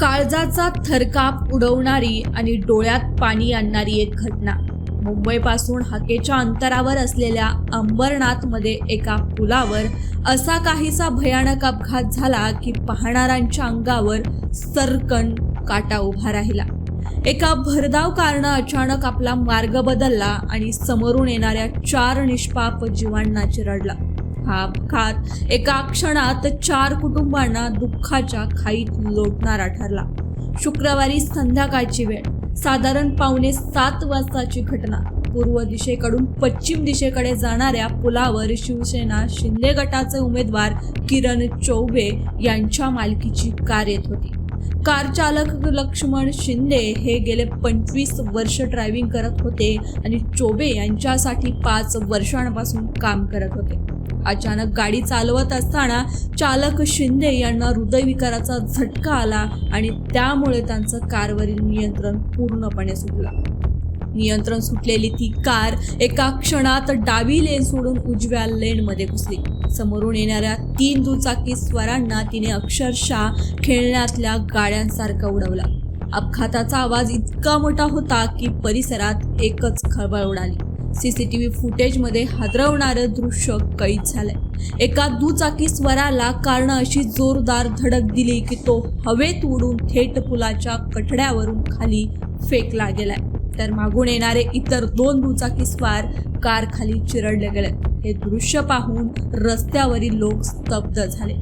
काळजाचा थरकाप उडवणारी आणि डोळ्यात पाणी आणणारी एक घटना. मुंबईपासून हाकेच्या अंतरावर असलेल्या अंबरनाथमध्ये एका पुलावर असा काहीसा भयानक अपघात झाला की पाहणाऱ्यांच्या अंगावर सरकण काटा उभा राहिला. एका भरधाव कारण अचानक आपला मार्ग बदलला आणि समोरून येणाऱ्या चार निष्पाप जीवांना चिरडला. हा अपघात एका क्षणात चार कुटुंबांना दुःखाच्या खाईत लोटणारा ठरला. शुक्रवारी संध्याकाळची वेळ. साधारण पावणे सात वाजताची घटना. पूर्व दिशेकडून पश्चिम दिशेकडे जाणाऱ्या पुलावर शिवसेना शिंदे गटाचे उमेदवार किरण चौबे यांच्या मालकीची कार येत होती. कार चालक लक्ष्मण शिंदे हे गेले पंचवीस वर्ष ड्रायव्हिंग करत होते आणि चोबे यांच्यासाठी पाच वर्षांपासून काम करत होते. अचानक गाडी चालवत असताना चालक शिंदे यांना हृदयविकाराचा झटका आला आणि त्यामुळे त्यांचं कारवरील नियंत्रण पूर्णपणे सुटलं. नियंत्रण सुटलेली ती कार एका क्षणात डावी लेन सोडून उजव्या लेनमध्ये घुसली. समोरून येणाऱ्या तीन दुचाकी स्वरांना तिने अक्षरशः खेळण्यातल्या गाड्यांसारखा उडवला. अपघाताचा आवाज इतका मोठा होता की परिसरात एकच खळबळ उडाली. सीसीटीव्ही फुटेजमध्ये हादरवणारं दृश्य कैद झालंय. एका दुचाकी स्वराला कारण अशी जोरदार धडक दिली की तो हवेत उडून थेट पुलाच्या कठड्यावरून खाली फेकला गेलाय. तर मागून येणारे इतर दोन दुचाकी स्वार कार खाली चिरडले गेले हे दृश्य पाहून रस्त्यावरील लोक स्तब्ध झाले.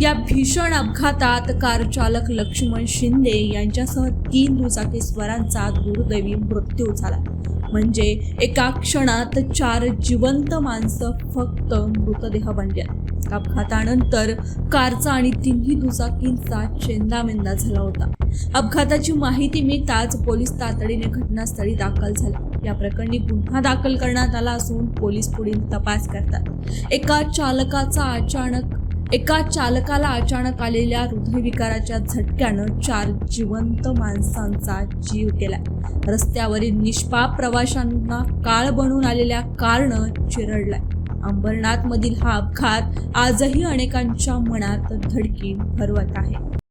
या भीषण अपघातात कार चालक लक्ष्मण शिंदे यांच्यासह तीन दुचाकी स्वरांचा दुर्दैवी मृत्यू झाला. म्हणजे एका क्षणात चार जिवंत माणसं फक्त मृतदेह बनल्यात. अपघातानंतर कारचा आणि तिन्ही दुचाकींचा चेंदामेंदा झाला होता. अपघाताची माहिती मिळताच पोलीस तातडीने घटनास्थळी दाखल झाले. या प्रकरणी गुन्हा दाखल करण्यात आला असून पोलीस पुढील तपास करतात. एका चालकाचा अचानक एका चालकाला अचानक आलेल्या हृदयविकाराच्या झटक्यानं चार जिवंत माणसांचा जीव गेला रस्त्यावरील निष्पाप प्रवाशांना काळ बनून आलेल्या कारनं चिरडलाय. अंबरनाथमधील हा अपघात आजही अनेकांच्या मनात धडकी भरवत आहे.